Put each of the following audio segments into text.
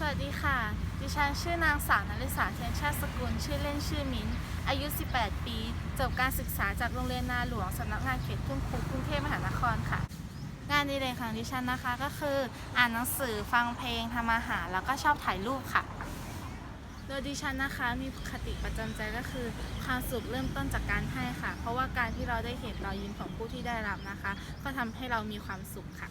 สวัสดีค่ะ ดิฉันชื่อนางสาวนริษาเทียนชาติสกุล ชื่อเล่นชื่อมิ้น อายุ 18 ปี จบการศึกษาจากโรงเรียนนาหลวงสำนักงานเขตทุ่งครุกรุงเทพมหานครค่ะ งานดีเลยของดิฉันนะคะก็คือ อ่านหนังสือ ฟังเพลง ทำอาหาร แล้วก็ชอบถ่ายรูปค่ะ โดยดิฉันนะคะมีคติประจำใจก็คือความสุขเริ่มต้นจากการให้ค่ะ เพราะว่าการที่เราได้เห็นรอยยิ้มของผู้ที่ได้รับนะคะ ก็ทำให้เรามีความสุขค่ะ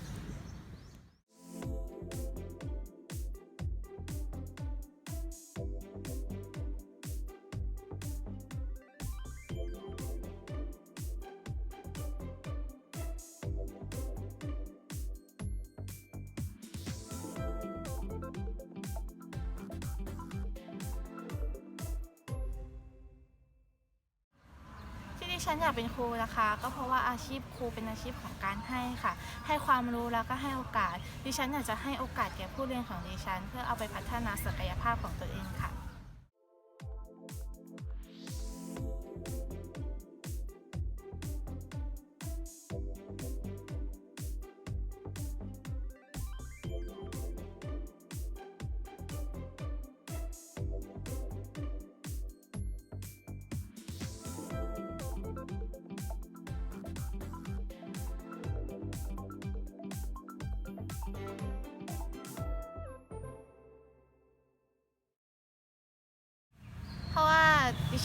ฉันอยากเป็นครูนะคะ ก็เพราะว่าอาชีพครูเป็นอาชีพของการให้ค่ะ ให้ความรู้แล้วก็ให้โอกาส ดิฉันอยากจะให้โอกาสแก่ผู้เรียนของดิฉัน เพื่อเอาไปพัฒนาศักยภาพของตัวเองค่ะ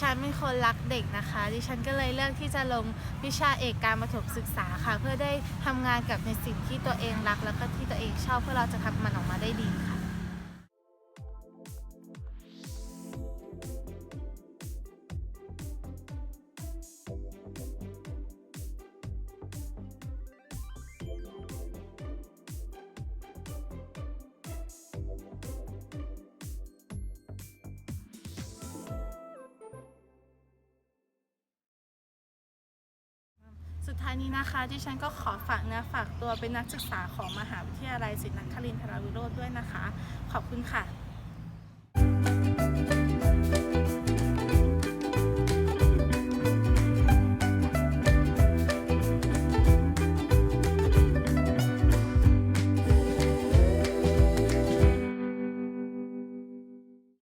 ฉันเป็นคนรักเด็กนะคะ ดิฉันก็เลยเลือกที่จะลงวิชาเอกการประถมศึกษาค่ะ เพื่อได้ทำงานกับในสิ่งที่ตัวเองรัก แล้วก็ที่ตัวเองชอบเพื่อเราจะทำมันออกมาได้ดีค่ะ สุดท้ายนี้นะคะดิฉันก็ขอฝากเนื้อฝากตัวเป็นนักศึกษาของมหาวิทยาลัยศิลปนครินทรวิโรธด้วยนะคะ ขอบคุณค่ะ